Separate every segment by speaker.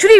Speaker 1: Should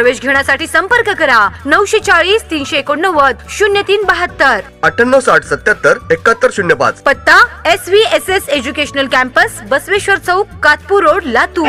Speaker 1: प्रवेश घेण्यासाठी संपर्क करा. नऊशे चाळीस तीनशे एकोणनव्वद शून्य तीन बहात्तर.
Speaker 2: अठ्ठ्याण्णव साठ सत्याहत्तर एकाहत्तर शून्य पाच.
Speaker 1: पत्ता S V S S educational campus Basaveshwar चौक कातपूर रोड लातूर.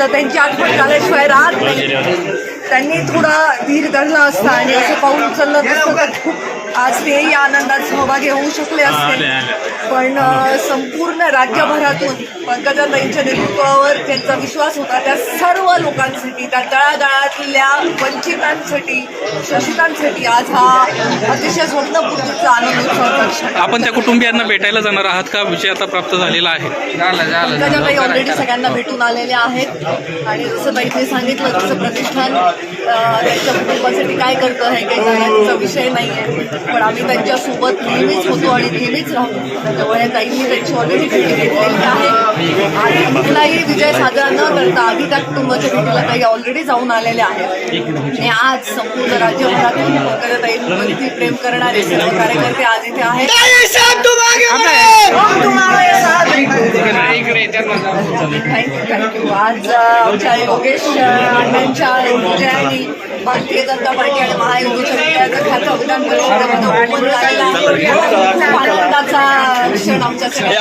Speaker 3: बलिदान दिलं त्यांची आठवण झाल्याशिवाय राहत नाही त्यांनी थोडा धीर धरला असता आणि असं पाऊल उचललं तर खूप आज तेही आनंदात सहभागी होऊ शकले असते. पण संपूर्ण राज्यभरातून पंकजाताईंच्या नेतृत्वावर त्यांचा विश्वास होता. त्या सर्व लोकांसाठी त्या तळागाळातल्या वंचितांसाठी शोषितांसाठी आज हा अतिशय स्वप्नपूर्तीचा आनंद.
Speaker 4: आपण त्या कुटुंबियांना भेटायला जाणार आहात का? विजय आता प्राप्त झालेला आहे.
Speaker 3: पंकजाताई ऑलरेडी सगळ्यांना भेटून आलेल्या आहेत. आणि जसं ताईने सांगितलं तसं प्रतिष्ठान त्यांच्या कुटुंबासाठी काय करतं हे काही जाण्याचा विषय नाही आहे पण आम्ही त्यांच्यासोबत नेहमीच होतो आणि नेहमीच राहतो. त्यामुळे ताईंनी त्यांची ऑलरेडी भेटी घेतलेली आहे आणि कुठलाही विजय साजरा न करता आधी त्या कुटुंबाच्या भेटीला काही ऑलरेडी जाऊन आलेले आहेत आणि आज संपूर्ण राज्यभरातून पंकजाताईंवरती प्रेम करणारे सर्व कार्यकर्ते आज इथे आहेत आमच्या योगेश अण्णांच्या विजयाने भारतीय जनता पार्टी आणि महायुतीच्या विजयाचं खातं अभिदान परिषदेमध्ये ओपन झालेलं आनंदाचा क्षण आमच्यासाठी.